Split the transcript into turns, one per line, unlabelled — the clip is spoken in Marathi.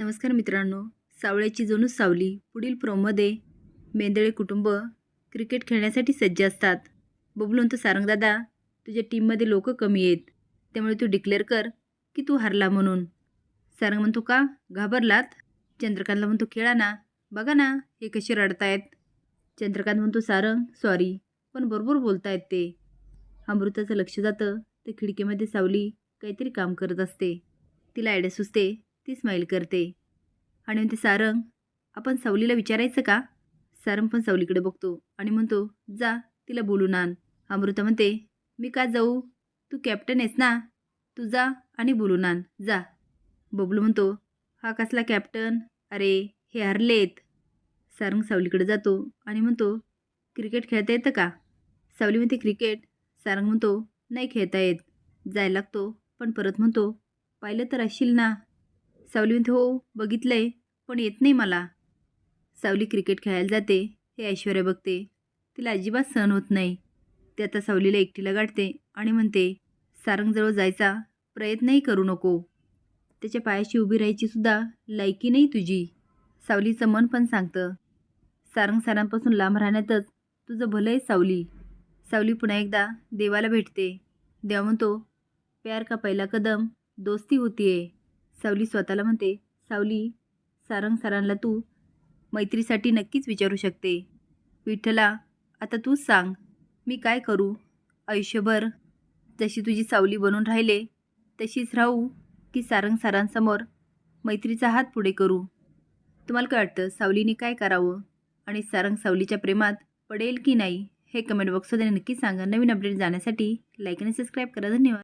नमस्कार मित्रांनो. सावळ्याची जणू सावली पुढील प्रोमध्ये मेंदळे कुटुंब क्रिकेट खेळण्यासाठी सज्ज असतात. बबलून तो सारंगदादा तुझ्या टीममध्ये लोक कमी आहेत. त्यामुळे तू डिक्लेअर कर की तू हरला म्हणून. सारंग म्हणतो का? घाबरलात? चंद्रकांतला म्हणतो खेळा ना. बघा ना हे कसे रडतायत. चंद्रकांत म्हणतो सारंग सॉरी पण बरोबर बोलतायत ते. अमृताचं लक्ष जातं. तर खिडकीमध्ये सावली काहीतरी काम करत असते. तिला आयडिया सुचते. ती स्माईल करते. आणि म्हणते सारंग आपण सावलीला विचारायचं का? सारंग पण सावलीकडे बघतो आणि म्हणतो जा तिला बोलून आण. अमृता म्हणते मी का जाऊ? तू कॅप्टन आहेस ना. तू जा आणि बोलून आण. जा. बबलू म्हणतो हा कसला कॅप्टन अरे हे हरलेत. सारंग सावलीकडे जातो आणि म्हणतो क्रिकेट खेळता येतं का? सावली म्हणते क्रिकेट. सारंग म्हणतो नाही खेळता येत. जायला लागतो पण परत म्हणतो पाहिलं तर असशील ना. सावली म्हणते हो आहे पण येत नाही मला. सावली क्रिकेट खेळायला जाते हे ऐश्वर्या बघते. तिला अजिबात सहन होत नाही. ते आता सावलीला एकटीला गाठते आणि म्हणते सारंगजवळ जायचा प्रयत्नही करू नको. त्याच्या पायाशी उभी राहायची सुद्धा लायकी नाही तुझी. सावलीचं मन पण सांगतं. सारंग सारांपासून लांब राहण्यातच तुझं भलं आहे सावली. सावली पुन्हा एकदा देवाला भेटते. देवा म्हणतो प्यार का पहिला कदम दोस्ती होतीये. सावली स्वतःला म्हणते सावली सारंग सरांना तू मैत्रीसाठी नक्कीच विचारू शकते. विठ्ठला आता तूच सांग मी काय करू? आयुष्यभर जशी तुझी सावली बनून राहिले तशीच राहू की सारंग सरांसमोर मैत्रीचा हात पुढे करू. तुम्हाला काय वाटतं सावलीने काय करावं? आणि सारंग सावलीच्या प्रेमात पडेल की नाही हे कमेंट बॉक्समध्ये नक्की सांगा. नवीन अपडेट जाण्यासाठी लाईक आणि सबस्क्राईब करा. धन्यवाद.